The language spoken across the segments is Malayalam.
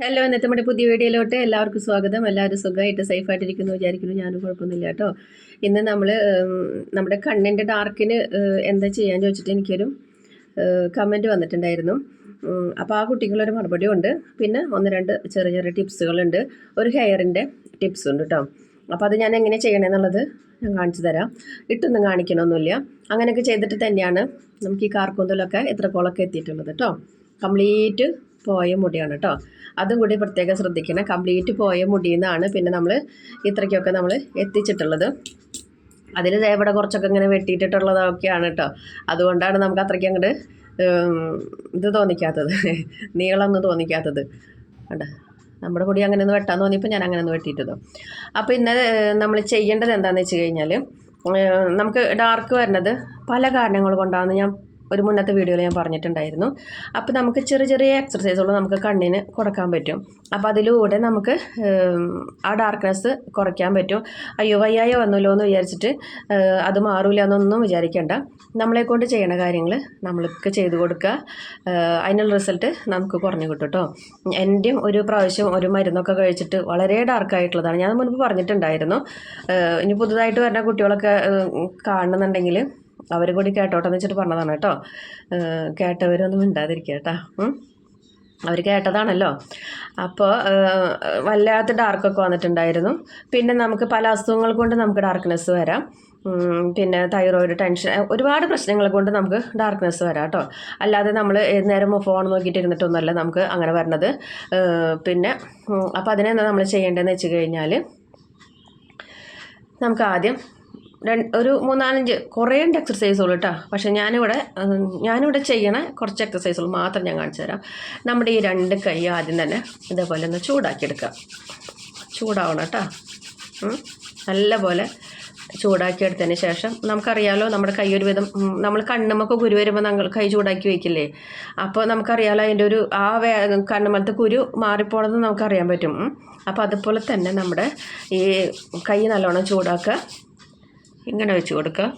ഹലോ ഇന്നത്തെ നമ്മുടെ പുതിയ വീഡിയോയിലോട്ട് എല്ലാവർക്കും സ്വാഗതം. എല്ലാവരും സുഖമായിട്ട് സേഫായിട്ടിരിക്കുന്നു വിചാരിക്കുന്നു. ഞാനും കുഴപ്പമൊന്നുമില്ല കേട്ടോ. ഇന്ന് നമ്മൾ നമ്മുടെ കണ്ണിന്റെ ഡാർക്കിന് എന്താ ചെയ്യാൻ ചോദിച്ചിട്ട് എനിക്കൊരു കമന്റ് വന്നിട്ടുണ്ടായിരുന്നു. അപ്പോൾ ആ കുട്ടികളൊരു മറുപടി ഉണ്ട്. പിന്നെ ഒന്ന് രണ്ട് ചെറിയ ചെറിയ ടിപ്സുകളുണ്ട്. ഒരു ഹെയറിന്റെ ടിപ്സ് ഉണ്ട് കേട്ടോ. അപ്പോൾ അത് ഞാൻ എങ്ങനെ ചെയ്യണമെന്നുള്ളത് ഞാൻ കാണിച്ചു തരാം. ഇട്ടൊന്നും കാണിക്കണമൊന്നുമില്ല അങ്ങനെയൊക്കെ ചെയ്തിട്ട് തന്നെയാണ് നമുക്ക് ഈ കാർക്കൂന്തലൊക്കെ എത്രക്കോളൊക്കെ എത്തിയിട്ടുള്ളത് കേട്ടോ. കംപ്ലീറ്റ് പോയ മുടിയാണ് കേട്ടോ അതും കൂടി പ്രത്യേകം ശ്രദ്ധിക്കണം. കംപ്ലീറ്റ് പോയ മുടിയിൽ പിന്നെ നമ്മൾ ഇത്രയ്ക്കൊക്കെ നമ്മൾ എത്തിച്ചിട്ടുള്ളത്. അതിൽ ഇവിടെ കുറച്ചൊക്കെ ഇങ്ങനെ വെട്ടിയിട്ടിട്ടുള്ളതൊക്കെയാണ് കേട്ടോ അതുകൊണ്ടാണ് നമുക്ക് അത്രയ്ക്ക് അങ്ങോട്ട് ഇത് തോന്നിക്കാത്തത്. നീളമൊന്നും തോന്നിക്കാത്തത്. കണ്ടോ? നമ്മുടെ പൊടി അങ്ങനെ ഒന്ന് വെട്ടാൻ തോന്നിയപ്പോൾ ഞാൻ അങ്ങനെ ഒന്ന് വെട്ടിയിട്ടത്. അപ്പോൾ ഇന്ന് നമ്മൾ ചെയ്യേണ്ടത് എന്താണെന്ന് വെച്ച് കഴിഞ്ഞാൽ നമുക്ക് ഡാർക്ക് വരുന്നത് പല കാരണങ്ങൾ കൊണ്ടാണ് ഞാൻ ഒരു മുന്നത്തെ വീഡിയോയിൽ ഞാൻ പറഞ്ഞിട്ടുണ്ടായിരുന്നു. അപ്പോൾ നമുക്ക് ചെറിയ ചെറിയ എക്സർസൈസുകൾ നമുക്ക് കണ്ണിന് കുറയ്ക്കാൻ പറ്റും. അപ്പോൾ അതിലൂടെ നമുക്ക് ആ ഡാർക്ക്നെസ് കുറയ്ക്കാൻ പറ്റും. അയ്യോ വയ്യായ വന്നല്ലോ എന്ന് വിചാരിച്ചിട്ട് അത് മാറൂല എന്നൊന്നും വിചാരിക്കേണ്ട. നമ്മളെ കൊണ്ട് ചെയ്യണ കാര്യങ്ങൾ നമ്മൾക്ക് ചെയ്തു കൊടുക്കുക. അതിനുള്ള റിസൾട്ട് നമുക്ക് കുറഞ്ഞു കിട്ടും കേട്ടോ എന്റെയും ഒരു പ്രാവശ്യം ഒരു മരുന്നൊക്കെ കഴിച്ചിട്ട് വളരെ ഡാർക്കായിട്ടുള്ളതാണ് ഞാൻ മുൻപ് പറഞ്ഞിട്ടുണ്ടായിരുന്നു. ഇനി പുതുതായിട്ട് വരുന്ന കുട്ടികളൊക്കെ കാണുന്നുണ്ടെങ്കിൽ അവർ കൂടി കേട്ടോട്ടെ എന്ന് വെച്ചിട്ട് പറഞ്ഞതാണ് കേട്ടോ. കേട്ടവരൊന്നും മിണ്ടാതിരിക്കുക കേട്ടോ. അവർ കേട്ടതാണല്ലോ. അപ്പോൾ വല്ലാത്ത ഡാർക്കൊക്കെ വന്നിട്ടുണ്ടായിരുന്നു. പിന്നെ നമുക്ക് പല അസുഖങ്ങൾ കൊണ്ട് നമുക്ക് ഡാർക്ക്നെസ് വരാം. പിന്നെ തൈറോയിഡ് ടെൻഷൻ ഒരുപാട് പ്രശ്നങ്ങൾ കൊണ്ട് നമുക്ക് ഡാർക്ക്നെസ് വരാം കേട്ടോ. അല്ലാതെ നമ്മൾ നേരം ഫോൺ നോക്കിയിട്ട് ഇരുന്നിട്ടൊന്നുമല്ല നമുക്ക് അങ്ങനെ വരണത്. പിന്നെ അപ്പോൾ അതിനെന്താ നമ്മൾ ചെയ്യേണ്ടതെന്ന് വെച്ച് കഴിഞ്ഞാൽ നമുക്ക് ആദ്യം ഒരു മൂന്നാലഞ്ച് കുറേ ഉണ്ട് എക്സസൈസുകൾ കേട്ടോ പക്ഷേ ഞാനിവിടെ ഞാനിവിടെ ചെയ്യണ കുറച്ച് എക്സസൈസുകൾ മാത്രം ഞാൻ കാണിച്ചു തരാം. നമ്മുടെ ഈ രണ്ട് കൈ ആദ്യം തന്നെ ഇതേപോലെ ഒന്ന് ചൂടാക്കിയെടുക്കുക. ചൂടാവണം കേട്ടോ നല്ലപോലെ ചൂടാക്കിയെടുത്തതിന് ശേഷം നമുക്കറിയാലോ നമ്മുടെ കൈ ഒരു വിധം നമ്മൾ കണ്ണുമൊക്കെ കുരു വരുമ്പോൾ നമ്മൾ കൈ ചൂടാക്കി വയ്ക്കില്ലേ അപ്പോൾ നമുക്കറിയാലോ അതിന്റെ ഒരു ആ വേ കണ്ണുമലത്തെ കുരു മാറിപ്പോണത് നമുക്കറിയാൻ പറ്റും. അപ്പോൾ അതുപോലെ തന്നെ നമ്മുടെ ഈ കൈ നല്ലോണം ചൂടാക്കുക. ഇങ്ങനെ വെച്ച് കൊടുക്കുക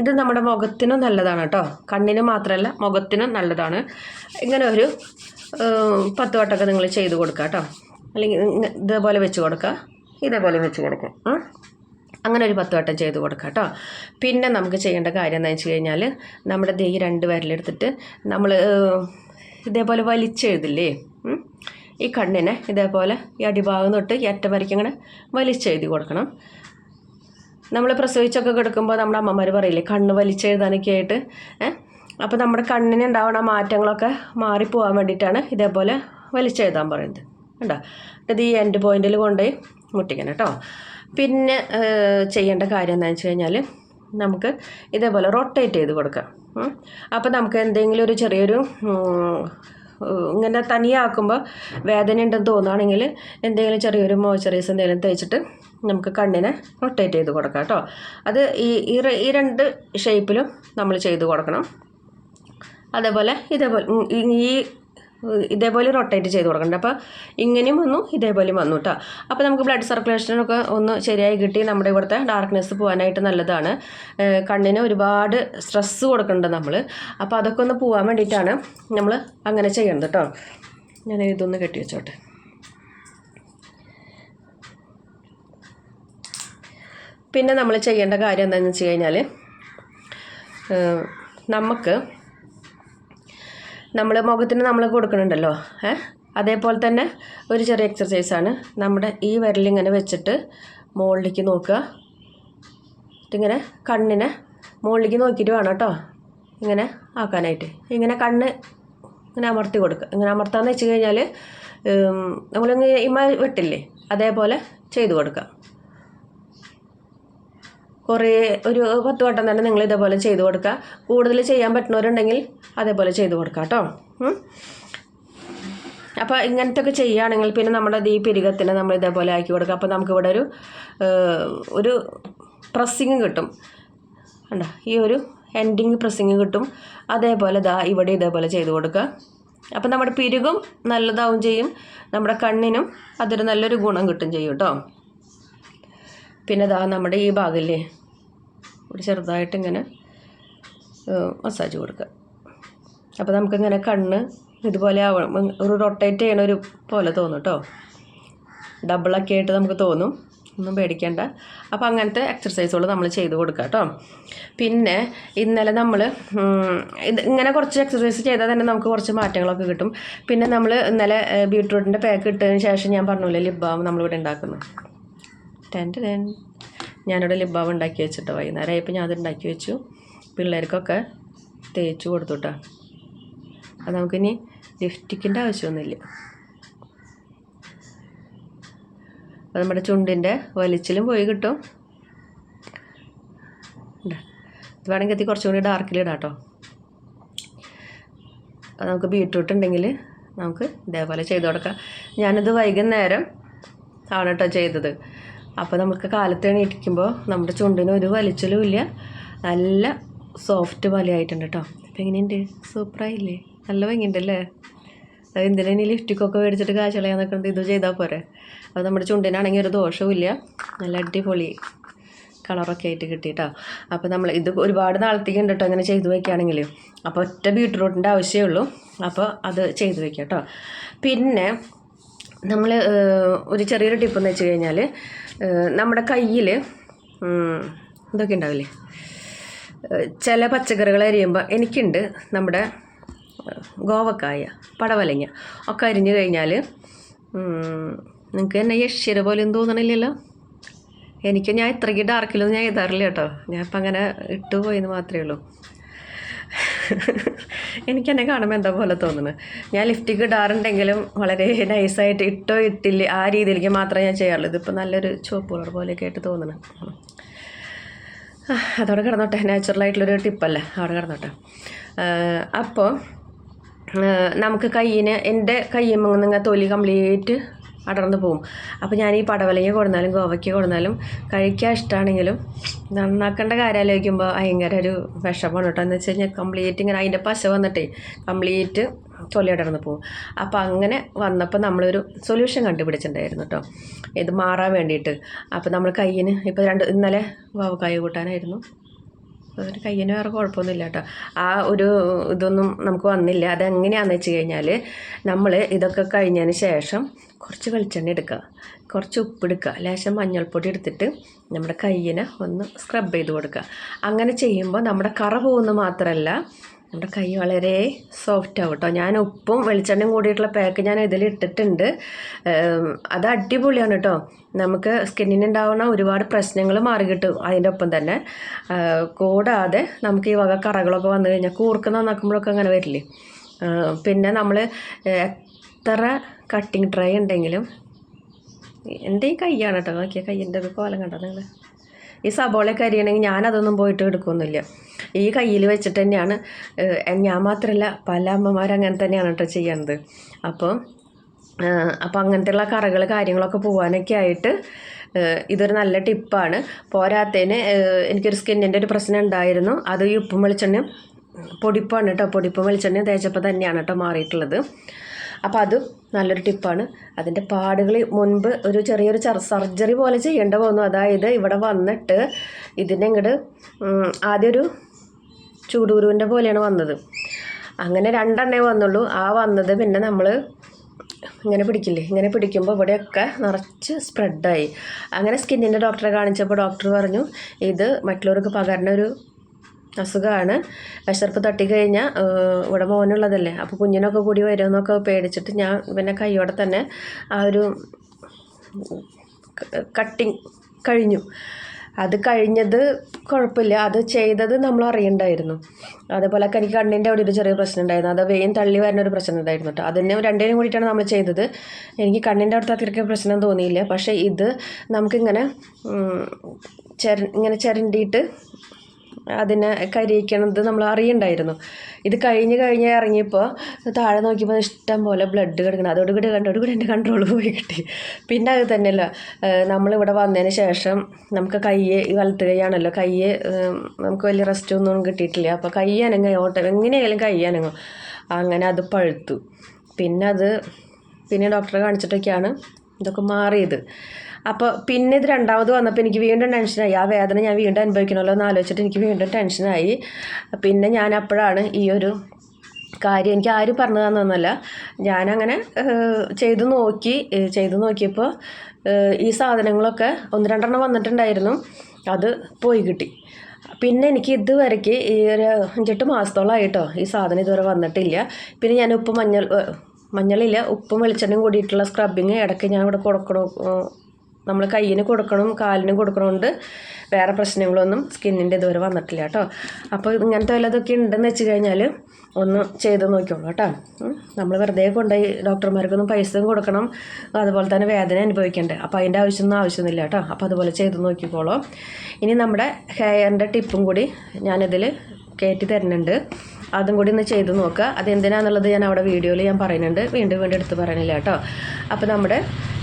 ഇത് നമ്മുടെ മുഖത്തിനും നല്ലതാണ് കേട്ടോ കണ്ണിന് മാത്രമല്ല മുഖത്തിനും നല്ലതാണ്. ഇങ്ങനെ ഒരു പത്ത് വട്ടമൊക്കെ നിങ്ങൾ ചെയ്ത് കൊടുക്കുക കേട്ടോ അല്ലെങ്കിൽ ഇതേപോലെ വെച്ച് കൊടുക്കുക ഇതേപോലെ വെച്ച് കൊടുക്കും. അങ്ങനെ ഒരു പത്ത് വട്ടം ചെയ്ത് കൊടുക്കുക കേട്ടോ പിന്നെ നമുക്ക് ചെയ്യേണ്ട കാര്യം എന്താണെന്ന് വെച്ച് കഴിഞ്ഞാൽ നമ്മുടെ ദേ രണ്ട് വിരലെടുത്തിട്ട് നമ്മൾ ഇതേപോലെ വലിച്ചെഴുതില്ലേ? ഈ കണ്ണിനെ ഇതേപോലെ ഈ അടിഭാഗം തൊട്ട് ഈ വരയ്ക്കും ഇങ്ങനെ വലിച്ചെഴുതി കൊടുക്കണം. നമ്മൾ പ്രസവിച്ചൊക്കെ കിടക്കുമ്പോൾ നമ്മുടെ അമ്മമാർ പറയില്ലേ കണ്ണ് വലിച്ചെഴുതാനൊക്കെ ആയിട്ട്. അപ്പോൾ നമ്മുടെ കണ്ണിന് ഉണ്ടാവുന്ന മാറ്റങ്ങളൊക്കെ മാറിപ്പോകാൻ വേണ്ടിയിട്ടാണ് ഇതേപോലെ വലിച്ചെഴുതാൻ പറയുന്നത്. കണ്ടോ? ഇത് ഈ എൻഡ് പോയിന്റിൽ കൊണ്ടുപോയി മുട്ടിക്കണം കേട്ടോ പിന്നെ ചെയ്യേണ്ട കാര്യം എന്താണെന്ന് വെച്ച് കഴിഞ്ഞാൽ നമുക്ക് ഇതേപോലെ റൊട്ടേറ്റ് ചെയ്ത് കൊടുക്കാം. അപ്പോൾ നമുക്ക് എന്തെങ്കിലും ഒരു ചെറിയൊരു ഇങ്ങനെ തനിയാക്കുമ്പോൾ വേദന ഉണ്ടെന്ന് തോന്നുകയാണെങ്കിൽ എന്തെങ്കിലും ചെറിയൊരു മോയ്സ്ചറൈസ് എന്തെങ്കിലും തേച്ചിട്ട് നമുക്ക് കണ്ണിനെ റൊട്ടേറ്റ് ചെയ്ത് കൊടുക്കാം കേട്ടോ അത് ഈ ഈ രണ്ട് ഷേപ്പിലും നമ്മൾ ചെയ്ത് കൊടുക്കണം. അതേപോലെ ഇതേപോലെ ഈ ഇതേപോലെ റൊട്ടേറ്റ് ചെയ്ത് കൊടുക്കണ്ട. അപ്പോൾ ഇങ്ങനെയും വന്നു ഇതേപോലെ വന്നു കേട്ടോ അപ്പോൾ നമുക്ക് ബ്ലഡ് സർക്കുലേഷനൊക്കെ ഒന്ന് ശരിയായി കിട്ടി. നമ്മുടെ ഇവിടുത്തെ ഡാർക്ക്നെസ് പോകാനായിട്ട് നല്ലതാണ്. കണ്ണിന് ഒരുപാട് സ്ട്രെസ്സ് കൊടുക്കുന്നുണ്ട് നമ്മൾ അപ്പോൾ അതൊക്കെ ഒന്ന് പോകാൻ വേണ്ടിയിട്ടാണ് നമ്മൾ അങ്ങനെ ചെയ്യേണ്ടത് കേട്ടോ ഞാൻ ഇതൊന്ന് കെട്ടി വെച്ചോട്ടെ. പിന്നെ നമ്മൾ ചെയ്യേണ്ട കാര്യം എന്താണെന്ന് വെച്ച് കഴിഞ്ഞാൽ നമുക്ക് നമ്മൾ മുഖത്തിന് നമ്മൾ കൊടുക്കുന്നുണ്ടല്ലോ ഏ? അതേപോലെ തന്നെ ഒരു ചെറിയ എക്സർസൈസാണ് നമ്മുടെ ഈ വിരലിങ്ങനെ വെച്ചിട്ട് മുകളിലേക്ക് നോക്കുക. ഇങ്ങനെ കണ്ണിനെ മുകളിലേക്ക് നോക്കിയിട്ട് വേണം കേട്ടോ. ഇങ്ങനെ ആക്കാനായിട്ട്. ഇങ്ങനെ കണ്ണ് ഇങ്ങനെ അമർത്തി കൊടുക്കുക. ഇങ്ങനെ അമർത്താന്ന് വെച്ച് കഴിഞ്ഞാൽ നമ്മളിങ്ങനെ ഇമ്മ വെട്ടില്ലേ അതേപോലെ ചെയ്ത് കൊടുക്കുക. കുറേ ഒരു പത്ത് വട്ടം തന്നെ നിങ്ങൾ ഇതേപോലെ ചെയ്ത് കൊടുക്കുക. കൂടുതൽ ചെയ്യാൻ പറ്റുന്നവരുണ്ടെങ്കിൽ അതേപോലെ ചെയ്ത് കൊടുക്കുക കേട്ടോ. അപ്പോൾ ഇങ്ങനത്തെ ഒക്കെ ചെയ്യുകയാണെങ്കിൽ പിന്നെ നമ്മുടെ ഈ പിരികത്തിന് നമ്മൾ ഇതേപോലെ ആക്കി കൊടുക്കുക. അപ്പോൾ നമുക്കിവിടെ ഒരു ഒരു പ്രസ്സിങ് കിട്ടും. കണ്ട? ഈ ഒരു എൻഡിങ് പ്രസ്സിങ് കിട്ടും. അതേപോലെ ദാ ഇവിടെ ഇതേപോലെ ചെയ്ത് കൊടുക്കുക. അപ്പം നമ്മുടെ പിരുകും നല്ലതാവും ചെയ്യും. നമ്മുടെ കണ്ണിനും അതൊരു നല്ലൊരു ഗുണം കിട്ടും ചെയ്യും കേട്ടോ. പിന്നെ ദാ നമ്മുടെ ഈ ഭാഗമില്ലേ ഒരു ചെറുതായിട്ട് ഇങ്ങനെ മസാജ് കൊടുക്കുക. അപ്പോൾ നമുക്കിങ്ങനെ കണ്ണ് ഇതുപോലെ ആവണം ഒരു റൊട്ടേറ്റ് ചെയ്യണ ഒരു പോലെ തോന്നും കേട്ടോ ഡബിളൊക്കെ ആയിട്ട് നമുക്ക് തോന്നും. ഒന്നും പേടിക്കേണ്ട. അപ്പോൾ അങ്ങനത്തെ എക്സർസൈസുകൾ നമ്മൾ ചെയ്ത് കൊടുക്കുക കേട്ടോ പിന്നെ ഇന്നലെ നമ്മൾ ഇത് ഇങ്ങനെ കുറച്ച് എക്സർസൈസ് ചെയ്താൽ തന്നെ നമുക്ക് കുറച്ച് മാറ്റങ്ങളൊക്കെ കിട്ടും. പിന്നെ നമ്മൾ ഇന്നലെ ബീട്രൂട്ടിന്റെ പാക്ക് ഇട്ടതിന് ശേഷം ഞാൻ പറഞ്ഞില്ലേ ലിബ് ബാം നമ്മളിവിടെ ഉണ്ടാക്കുന്നു. Ten ten. ഞാനിവിടെ ലിബാവ് ഉണ്ടാക്കി വെച്ചിട്ട് വൈകുന്നേരം ആയപ്പോൾ ഞാൻ അത് ഉണ്ടാക്കി വെച്ചു. പിള്ളേർക്കൊക്കെ തേച്ച് കൊടുത്തു കേട്ടോ അത് നമുക്കിനി ലിഫ്റ്റിക്കിന്റെ ആവശ്യമൊന്നുമില്ല. അപ്പോൾ നമ്മുടെ ചുണ്ടിന്റെ വലിച്ചിലും പോയി കിട്ടും. ഇതാ. വേണമെങ്കിൽ എത്തി കുറച്ചും കൂടി ഡാർക്കിൽ ഇടാം കേട്ടോ നമുക്ക് ബീട്രൂട്ട് ഉണ്ടെങ്കിൽ നമുക്ക് ഇതേപോലെ ചെയ്ത് കൊടുക്കാം. ഞാനിത് വൈകുന്നേരം ആണ് കേട്ടോ ചെയ്തത്. അപ്പോൾ നമുക്ക് കാലത്ത് എണീറ്റിക്കുമ്പോൾ നമ്മുടെ ചുണ്ടിന് ഒരു വലിച്ചിലും ഇല്ല. നല്ല സോഫ്റ്റ് വലയായിട്ടുണ്ട് കേട്ടോ അപ്പോൾ എങ്ങനെയുണ്ട്? സൂപ്പറായില്ലേ നല്ല ഭംഗിയുണ്ടല്ലേ? അത് എന്തിനാ ഇനി ലിഫ്റ്റിക്കൊക്കെ മേടിച്ചിട്ട് കാശ് കളയാൻ നിൽക്കുന്നത് ഇത് ചെയ്താൽ പോരെ. അപ്പോൾ നമ്മുടെ ചുണ്ടിനാണെങ്കിൽ ഒരു ദോഷവും ഇല്ല. നല്ല അടിപൊളി കളറൊക്കെ ആയിട്ട് കിട്ടിയിട്ടോ. അപ്പോൾ നമ്മൾ ഇത് ഒരുപാട് നാളത്തേക്ക് ഉണ്ട് കേട്ടോ അങ്ങനെ ചെയ്തു വയ്ക്കുകയാണെങ്കിൽ അപ്പോൾ ഒറ്റ ബീട്രൂട്ടിന്റെ ആവശ്യമേ ഉള്ളൂ. അപ്പോൾ അത് ചെയ്തു വയ്ക്കാം കേട്ടോ പിന്നെ നമ്മൾ ഒരു ചെറിയൊരു ടിപ്പ് എന്ന് വെച്ച് കഴിഞ്ഞാൽ നമ്മുടെ കയ്യിൽ ഇതൊക്കെ ഉണ്ടാവില്ലേ? ചില പച്ചക്കറികൾ അരിയുമ്പോൾ എനിക്കുണ്ട് നമ്മുടെ ഗോവക്കായ പടവലങ്ങ ഒക്കെ അരിഞ്ഞു കഴിഞ്ഞാൽ നിങ്ങൾക്ക് എന്നെ യശ്ശിര പോലെ ഒന്നും തോന്നണില്ലല്ലോ? എനിക്ക് ഞാൻ ഇത്രയ്ക്ക് ഡാർക്കിലൊന്നും ഞാൻ എഴുതാറില്ല കേട്ടോ. ഞാൻ ഇപ്പം അങ്ങനെ ഇട്ടു പോയെന്ന് മാത്രമേ ഉള്ളൂ. എനിക്ക് എന്നെ കാണുമ്പോൾ എന്താ പോലെ തോന്നുന്നു. ഞാൻ ലിഫ്റ്റിക്ക് ഇടാറുണ്ടെങ്കിലും വളരെ നൈസായിട്ട് ഇട്ടോ ഇട്ടില്ല ആ രീതിയിലേക്ക് മാത്രമേ ഞാൻ ചെയ്യാറുള്ളൂ. ഇതിപ്പോൾ നല്ലൊരു ചുവപ്പ് കളർ പോലെയൊക്കെ ആയിട്ട് തോന്നുന്നു. അതവിടെ കിടന്നോട്ടെ. നാച്ചുറലായിട്ടുള്ളൊരു ടിപ്പല്ലേ അവിടെ കിടന്നോട്ടെ. അപ്പോൾ നമുക്ക് കയ്യിന് എന്റെ കയ്യുമ്പോൾ നിങ്ങൾ തൊലി കംപ്ലീറ്റ് അടർന്നു പോകും. അപ്പോൾ ഞാൻ ഈ പടവലങ്ങ കൊടുന്നാലും ഗോവയ്ക്ക് കൊടുന്നാലും കഴിക്കാൻ ഇഷ്ടമാണെങ്കിലും നന്നാക്കേണ്ട കാര്യം ആലോചിക്കുമ്പോൾ ഭയങ്കര ഒരു വിഷമാണ് കേട്ടോ. എന്ന് വെച്ച് കഴിഞ്ഞാൽ കംപ്ലീറ്റ് ഇങ്ങനെ അതിന്റെ പശ വന്നിട്ടേ കംപ്ലീറ്റ് തൊലി അടർന്ന് പോകും. അപ്പോൾ അങ്ങനെ വന്നപ്പോൾ നമ്മളൊരു സൊല്യൂഷൻ കണ്ടുപിടിച്ചിട്ടുണ്ടായിരുന്നു കേട്ടോ. ഇത് മാറാൻ വേണ്ടിയിട്ട്. അപ്പോൾ നമ്മൾ കയ്യിന് ഇപ്പോൾ രണ്ട് ഇന്നലെ ഗോവക്കായ കൂട്ടാനായിരുന്നു. അതിന് കയ്യിന് വേറെ കുഴപ്പമൊന്നുമില്ല കേട്ടോ. ആ ഒരു ഇതൊന്നും നമുക്ക് വന്നില്ല. അതെങ്ങനെയാണെന്ന് വെച്ച് കഴിഞ്ഞാൽ നമ്മൾ ഇതൊക്കെ കഴിഞ്ഞതിന് ശേഷം കുറച്ച് വെളിച്ചെണ്ണ എടുക്കുക. കുറച്ച് ഉപ്പെടുക്കുക ലേശം മഞ്ഞൾപ്പൊടി എടുത്തിട്ട് നമ്മുടെ കയ്യിനെ ഒന്ന് സ്ക്രബ് ചെയ്ത് കൊടുക്കുക. അങ്ങനെ ചെയ്യുമ്പോൾ നമ്മുടെ കറ പോകുന്ന മാത്രമല്ല നമ്മുടെ കൈ വളരെ സോഫ്റ്റ് ആവും കേട്ടോ ഞാൻ ഉപ്പും വെളിച്ചെണ്ണയും കൂടിയിട്ടുള്ള പാക്ക് ഞാൻ ഇതിൽ ഇട്ടിട്ടുണ്ട്. അത് അടിപൊളിയാണ് കേട്ടോ നമുക്ക് സ്കിന്നിന് ഉണ്ടാവുന്ന ഒരുപാട് പ്രശ്നങ്ങൾ മാറി കിട്ടും അതിന്റെ ഒപ്പം തന്നെ. കൂടാതെ നമുക്ക് ഈ വക കറകളൊക്കെ വന്നു കഴിഞ്ഞാൽ കൂർക്കുന്ന നന്നാക്കുമ്പോഴൊക്കെ അങ്ങനെ വരില്ലേ? പിന്നെ നമ്മൾ എത്ര കട്ടിങ് ട്രൈ ഉണ്ടെങ്കിലും എന്റെ ഈ കൈയാണ് കേട്ടോ. നോക്കിയ കയ്യിന്റെ ഒരു കോലം കണ്ടോ നിങ്ങൾ? ഈ സബോളയൊക്കെ അരിയണമെങ്കിൽ ഞാനതൊന്നും പോയിട്ട് എടുക്കുമൊന്നുമില്ല ഈ കയ്യിൽ വെച്ചിട്ട് തന്നെയാണ് ഞാൻ മാത്രമല്ല പല അമ്മമാരും അങ്ങനെ തന്നെയാണ് കേട്ടോ ചെയ്യുന്നത്. അപ്പോൾ അപ്പോൾ അങ്ങനത്തെയുള്ള കറകൾ കാര്യങ്ങളൊക്കെ പോകാനൊക്കെ ആയിട്ട് ഇതൊരു നല്ല ടിപ്പാണ്. പോരാത്തതിന് എനിക്കൊരു സ്കിന്നിന്റെ ഒരു പ്രശ്നം ഉണ്ടായിരുന്നു. അത് ഈ ഉപ്പും വെളിച്ചെണ്ണയും പൊടിപ്പാണ് കേട്ടോ. പൊടിപ്പും വെളിച്ചെണ്ണയും തേച്ചപ്പോൾ തന്നെയാണ് കേട്ടോ മാറിയിട്ടുള്ളത്. അപ്പോൾ അതും നല്ലൊരു ടിപ്പാണ്. അതിന്റെ പാടുകൾ മുൻപ് ഒരു ചെറിയൊരു സർജറി പോലെ ചെയ്യേണ്ട പോകുന്നു അതായത് ഇവിടെ വന്നിട്ട് ഇതിനെ ഇങ്ങോട്ട് ആദ്യം ഒരു ചൂടുകുരുവിന്റെ പോലെയാണ് വന്നത്. അങ്ങനെ രണ്ടെണ്ണേ വന്നുള്ളൂ. ആ വന്നത് പിന്നെ നമ്മൾ ഇങ്ങനെ പിടിക്കില്ലേ? ഇങ്ങനെ പിടിക്കുമ്പോൾ ഇവിടെയൊക്കെ നിറച്ച് സ്പ്രെഡായി അങ്ങനെ സ്കിന്നിന്റെ ഡോക്ടറെ കാണിച്ചപ്പോൾ ഡോക്ടർ പറഞ്ഞു ഇത് മറ്റുള്ളവർക്ക് പകരുന്ന ഒരു അസുഖമാണ് വിശർപ്പ് തട്ടിക്കഴിഞ്ഞാൽ ഇവിടെ മോനുള്ളതല്ലേ അപ്പോൾ കുഞ്ഞിനൊക്കെ കൂടി വരുമെന്നൊക്കെ പേടിച്ചിട്ട് ഞാൻ പിന്നെ കൈയോടെ തന്നെ ആ ഒരു കട്ടിങ് കഴിഞ്ഞു. അത് കഴിഞ്ഞത് കുഴപ്പമില്ല. അത് ചെയ്തത് നമ്മൾ അറിയണ്ടായിരുന്നു. അതേപോലെ എനിക്ക് കണ്ണിന്റെ അവിടെ ഒരു ചെറിയ പ്രശ്നം ഉണ്ടായിരുന്നു. അത് വെയിൻ തള്ളി വരുന്ന ഒരു പ്രശ്നം ഉണ്ടായിരുന്നു കേട്ടോ അതിനെ രണ്ടേനും കൂടിയിട്ടാണ് നമ്മൾ ചെയ്തത്. എനിക്ക് കണ്ണിന്റെ അടുത്ത് അത്രയ്ക്ക് പ്രശ്നം തോന്നിയില്ല. പക്ഷേ ഇത് നമുക്കിങ്ങനെ ചെര ഇങ്ങനെ ചിരണ്ടിയിട്ട് അതിനെ കരിയിക്കണത് നമ്മൾ അറിയണ്ടായിരുന്നു. ഇത് കഴിഞ്ഞ് കഴിഞ്ഞ് ഇറങ്ങിയപ്പോൾ താഴെ നോക്കിയപ്പോൾ ഇഷ്ടം പോലെ ബ്ലഡ് കിടക്കണം. അതോടുകൂടി കണ്ടോടുകൂടി എന്റെ കൺട്രോൾ പോയി കിട്ടി. പിന്നെ അത് തന്നെയല്ല നമ്മളിവിടെ വന്നതിന് ശേഷം നമുക്ക് കയ്യെ വലത്ത് കൈയാണല്ലോ കയ്യെ നമുക്ക് വലിയ റെസ്റ്റ് ഒന്നും കിട്ടിയിട്ടില്ല. അപ്പോൾ കൈ അനങ്ങ ഓട്ടം എങ്ങനെയായാലും കൈ അനങ്ങും. അങ്ങനെ അത് പഴുത്തു. പിന്നെ അത് പിന്നെ ഡോക്ടറെ കാണിച്ചിട്ടൊക്കെയാണ് ഇതൊക്കെ മാറിയത്. അപ്പോൾ പിന്നെ ഇത് രണ്ടാമത് വന്നപ്പോൾ എനിക്ക് വീണ്ടും ടെൻഷനായി ആ വേദന ഞാൻ വീണ്ടും അനുഭവിക്കണമല്ലോ എന്ന് ആലോചിച്ചിട്ട് എനിക്ക് വീണ്ടും ടെൻഷനായി പിന്നെ ഞാൻ അപ്പോഴാണ് ഈ ഒരു കാര്യം എനിക്ക് ആരും പറഞ്ഞു തന്നതന്നല്ല ഞാനങ്ങനെ ചെയ്തു നോക്കി ചെയ്തു നോക്കിയപ്പോൾ ഈ സാധനങ്ങളൊക്കെ ഒന്ന് രണ്ടെണ്ണം വന്നിട്ടുണ്ടായിരുന്നു. അത് പോയി കിട്ടി. പിന്നെ എനിക്ക് ഇതുവരയ്ക്ക് ഈ ഒരു അഞ്ചെട്ട് മാസത്തോളമായിട്ടോ ഈ സാധനം ഇതുവരെ വന്നിട്ടില്ല. പിന്നെ ഞാൻ ഉപ്പ് മഞ്ഞൾ മഞ്ഞളില്ല ഉപ്പും വെളിച്ചെണ്ണയും കൂടിയിട്ടുള്ള സ്ക്രബിങ് ഇടയ്ക്ക് ഞാൻ ഇവിടെ കൊടുക്കണം നമ്മൾ കയ്യിന് കൊടുക്കണം കാലിന് കൊടുക്കണമുണ്ട് വേറെ പ്രശ്നങ്ങളൊന്നും സ്കിന്നിന്റെ ഇതുവരെ വന്നിട്ടില്ല കേട്ടോ. അപ്പോൾ ഇങ്ങനത്തെ വല്ലതൊക്കെ ഉണ്ടെന്ന് വെച്ച് കഴിഞ്ഞാൽ ഒന്ന് ചെയ്ത് നോക്കിക്കോളൂ കേട്ടോ. നമ്മൾ വെറുതെ കൊണ്ടുപോയി ഡോക്ടർമാർക്കൊന്നും പൈസയും കൊടുക്കണം അതുപോലെ തന്നെ വേദന അനുഭവിക്കേണ്ടേ. അപ്പോൾ അതിന്റെ ആവശ്യമൊന്നും ആവശ്യമൊന്നുമില്ല കേട്ടോ. അപ്പോൾ അതുപോലെ ചെയ്ത് നോക്കിക്കോളൂ. ഇനി നമ്മുടെ ഹെയറിന്റെ ടിപ്പും കൂടി ഞാനിതിൽ കയറ്റി തരുന്നുണ്ട്. അതും കൂടി ഒന്ന് ചെയ്ത് നോക്കുക. അതെന്തിനാന്നുള്ളത് ഞാൻ അവിടെ വീഡിയോയിൽ ഞാൻ പറയുന്നുണ്ട്. വീണ്ടും വീണ്ടും എടുത്ത് പറയണില്ല കേട്ടോ. അപ്പോൾ നമ്മുടെ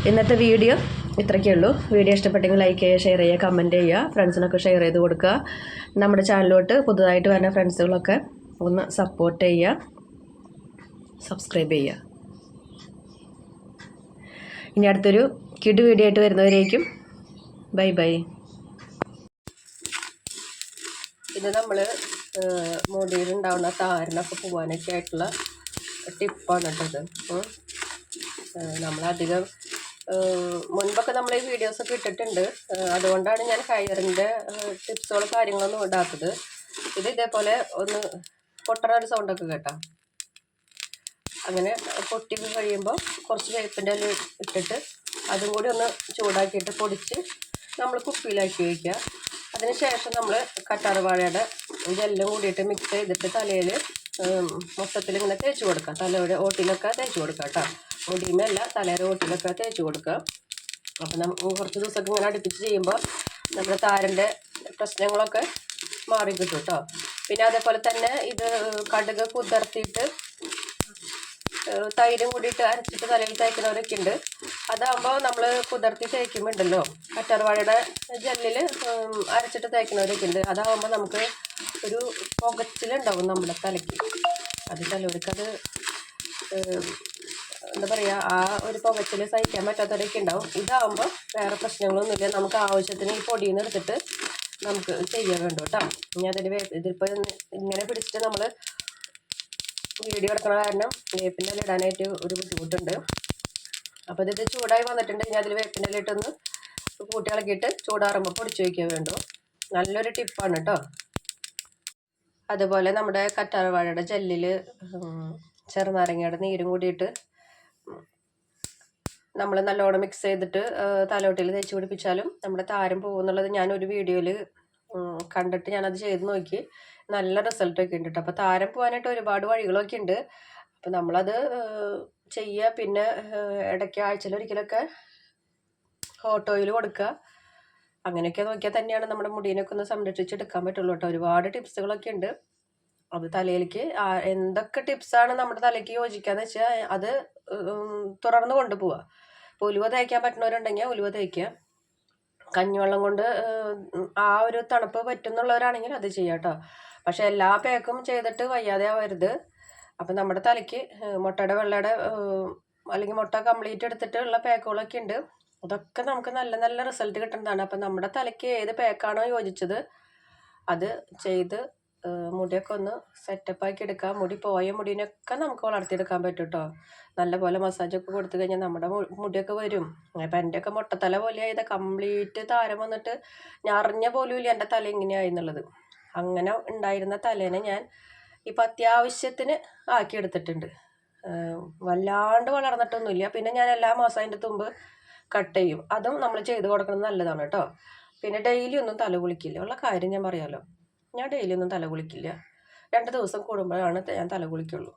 ഇന്നത്തെ വീഡിയോ ഇത്രയ്ക്കേ ഉള്ളൂ. വീഡിയോ ഇഷ്ടപ്പെട്ടെങ്കിൽ ലൈക്ക് ചെയ്യുക ഷെയർ ചെയ്യുക കമന്റ് ചെയ്യുക ഫ്രണ്ട്സിനൊക്കെ ഷെയർ ചെയ്ത് കൊടുക്കുക. നമ്മുടെ ചാനലിലോട്ട് പുതുതായിട്ട് വരുന്ന ഫ്രണ്ട്സുകളൊക്കെ ഒന്ന് സപ്പോർട്ട് ചെയ്യുക. സബ്സ്ക്രൈബ് ചെയ്യുക. ഇനി അടുത്തൊരു കിഡ് വീഡിയോ ആയിട്ട് വരുന്നവരേക്കും. ബൈ ബൈ ഇത് നമ്മൾ മുടിയിലുണ്ടാവുന്ന താരനൊക്കെ പോകാനൊക്കെ ആയിട്ടുള്ള ടിപ്പാണ് കേട്ടത് നമ്മളധികം ഏഹ്, മുൻപൊക്കെ നമ്മൾ ഈ വീഡിയോസ് ഒക്കെ ഇട്ടിട്ടുണ്ട് അതുകൊണ്ടാണ് ഞാൻ കയറിന്റെ ടിപ്സുകളും കാര്യങ്ങളൊന്നും ഇടാത്തത്. ഇത് ഇതേപോലെ ഒന്ന് പൊട്ടണ ഒരു സൗണ്ടൊക്കെ കേട്ടോ. അങ്ങനെ പൊട്ടി കഴിയുമ്പോൾ കുറച്ച് വേപ്പിന്റെ ഇല ഇട്ടിട്ട് അതും കൂടി ഒന്ന് ചൂടാക്കിയിട്ട് പൊടിച്ച് നമ്മൾ കുപ്പിയിലാക്കി വയ്ക്കുക അതിന് ശേഷം നമ്മൾ കറ്റാർവാഴയുടെ ഇതെല്ലാം കൂടിയിട്ട് മിക്സ് ചെയ്തിട്ട് തലയിൽ മൊത്തത്തിൽ ഇങ്ങനെ തേച്ച് കൊടുക്കാം തലയുടെ ഓട്ടിലൊക്കെ തേച്ച് കൊടുക്കാം കേട്ടോ. മുടിയുമല്ല തലയുടെ ഓട്ടിലൊക്കെ തേച്ച് കൊടുക്കുക. അപ്പം നമുക്ക് കുറച്ച് ദിവസമൊക്കെ ഇങ്ങനെ അടുപ്പിച്ച് ചെയ്യുമ്പോൾ നമ്മുടെ താരന്റെ പ്രശ്നങ്ങളൊക്കെ മാറി കിട്ടും കേട്ടോ പിന്നെ അതേപോലെ തന്നെ ഇത് കടുക് കുതിർത്തിയിട്ട് തൈരും കൂടിയിട്ട് അരച്ചിട്ട് തലയിൽ തേക്കുന്നവരൊക്കെ ഉണ്ട്. അതാകുമ്പോൾ നമ്മൾ കുതിർത്തി തേക്കുമ്പോണ്ടല്ലോ കറ്റാർവാഴയുടെ ജെല്ലിൽ അരച്ചിട്ട് തേക്കുന്നവരൊക്കെ ഉണ്ട്. അതാകുമ്പോൾ നമുക്ക് ഒരു പുകച്ചിലുണ്ടാവും നമ്മുടെ തലയ്ക്ക്. അത് തലവർക്കത് എന്താ പറയുക ആ ഒരു പുകച്ചിൽ സഹിക്കാൻ പറ്റാത്തവരൊക്കെ ഉണ്ടാവും. ഇതാകുമ്പോൾ വേറെ പ്രശ്നങ്ങളൊന്നുമില്ല. നമുക്ക് ആവശ്യത്തിന് ഈ പൊടിയിൽ നിന്ന് എടുത്തിട്ട് നമുക്ക് ചെയ്യാൻ വേണ്ടു കേട്ടോ. ഇനി അതിൽ ഇതിപ്പോൾ ഇങ്ങനെ പിടിച്ചിട്ട് നമ്മൾ വീഡിയോ എടുക്കണ കാരണം വേപ്പിന്റെ ഇടാനായിട്ട് ഒരു ബുദ്ധിമുട്ടുണ്ട്. അപ്പോൾ ഇത് ചൂടായി വന്നിട്ടുണ്ട്. ഇനി അതിൽ വേപ്പിന്റെ ഇട്ടൊന്ന് കൂട്ടി ഇളക്കിയിട്ട് ചൂടാറുമ്പോൾ പൊടിച്ച് വയ്ക്കാൻ വേണ്ടു. നല്ലൊരു ടിപ്പാണ് കേട്ടോ. അതുപോലെ നമ്മുടെ കറ്റാർവാഴയുടെ ജെല്ലിൽ ചെറുനാരങ്ങയുടെ നീരും കൂടിയിട്ട് നമ്മൾ നല്ലോണം മിക്സ് ചെയ്തിട്ട് തലോട്ടിൽ തേച്ച് പിടിപ്പിച്ചാലും നമ്മുടെ താരം പോകുന്നുള്ളത് ഒരു വീഡിയോയിൽ കണ്ടിട്ട് ഞാനത് ചെയ്ത് നോക്കി. നല്ല റിസൾട്ടൊക്കെ ഉണ്ട് കേട്ടോ അപ്പോൾ താരം പോകാനായിട്ട് ഒരുപാട് വഴികളൊക്കെ ഉണ്ട്. അപ്പോൾ നമ്മളത് ചെയ്യുക പിന്നെ ഇടയ്ക്ക് ആഴ്ചയിൽ ഒരിക്കലൊക്കെ ഹോട്ട് ഓയിൽ കൊടുക്കുക അങ്ങനെയൊക്കെ നോക്കിയാൽ തന്നെയാണ് നമ്മുടെ മുടീനൊക്കെ ഒന്ന് സംരക്ഷിച്ചെടുക്കാൻ പറ്റുള്ളൂ കേട്ടോ ഒരുപാട് ടിപ്സുകളൊക്കെ ഉണ്ട്. അത് തലയിലേക്ക് എന്തൊക്കെ ടിപ്സാണ് നമ്മുടെ തലയ്ക്ക് യോജിക്കാന്ന് വെച്ചാൽ അത് തുറന്നു കൊണ്ടുപോവുക ഇപ്പോൾ ഉലുവ തേക്കാൻ പറ്റുന്നവരുണ്ടെങ്കിൽ ഉലുവ തേക്കുക. കഞ്ഞിവെള്ളം കൊണ്ട് ആ ഒരു തണുപ്പ് പറ്റുന്നുള്ളവരാണെങ്കിൽ അത് ചെയ്യാം കേട്ടോ. പക്ഷെ എല്ലാ പേക്കും ചെയ്തിട്ട് വയ്യാതെ ആവരുത്. അപ്പം നമ്മുടെ തലയ്ക്ക് മുട്ടയുടെ വെള്ളയുടെ അല്ലെങ്കിൽ മുട്ട കംപ്ലീറ്റ് എടുത്തിട്ടുള്ള പേക്കുകളൊക്കെ ഉണ്ട്. അതൊക്കെ നമുക്ക് നല്ല നല്ല റിസൾട്ട് കിട്ടുന്നതാണ്. അപ്പം നമ്മുടെ തലയ്ക്ക് ഏത് പേക്കാണോ യോജിച്ചത് അത് ചെയ്ത് മുടിയൊക്കെ ഒന്ന് സെറ്റപ്പ് ആക്കി എടുക്കാം. മുടി പോയ മുടിനൊക്കെ നമുക്ക് വളർത്തിയെടുക്കാൻ പറ്റും കേട്ടോ നല്ലപോലെ മസാജൊക്കെ കൊടുത്തു കഴിഞ്ഞാൽ നമ്മുടെ മുടിയൊക്കെ വരും. അപ്പം എന്റെയൊക്കെ മുട്ടത്തല പോലെ ആയത് കംപ്ലീറ്റ് താരം വന്നിട്ട് പോലും ഇല്ല എന്റെ തല ഇങ്ങനെയായി എന്നുള്ളത്. അങ്ങനെ ഉണ്ടായിരുന്ന തലേനെ ഞാൻ ഇപ്പം അത്യാവശ്യത്തിന് ആക്കിയെടുത്തിട്ടുണ്ട് വല്ലാണ്ട് വളർന്നിട്ടൊന്നുമില്ല. പിന്നെ ഞാൻ എല്ലാ മാസം അതിന്റെ തുമ്പ് കട്ട് ചെയ്യും. അതും നമ്മൾ ചെയ്ത് കൊടുക്കുന്നത് നല്ലതാണ് കേട്ടോ. പിന്നെ ഡെയിലി ഒന്നും തല കുളിക്കില്ല. ഉള്ള കാര്യം ഞാൻ പറയാലോ. ഞാൻ ഡെയിലി ഒന്നും തല കുളിക്കില്ല. രണ്ട് ദിവസം കൂടുമ്പോഴാണ് ഞാൻ തല കുളിക്കുള്ളൂ.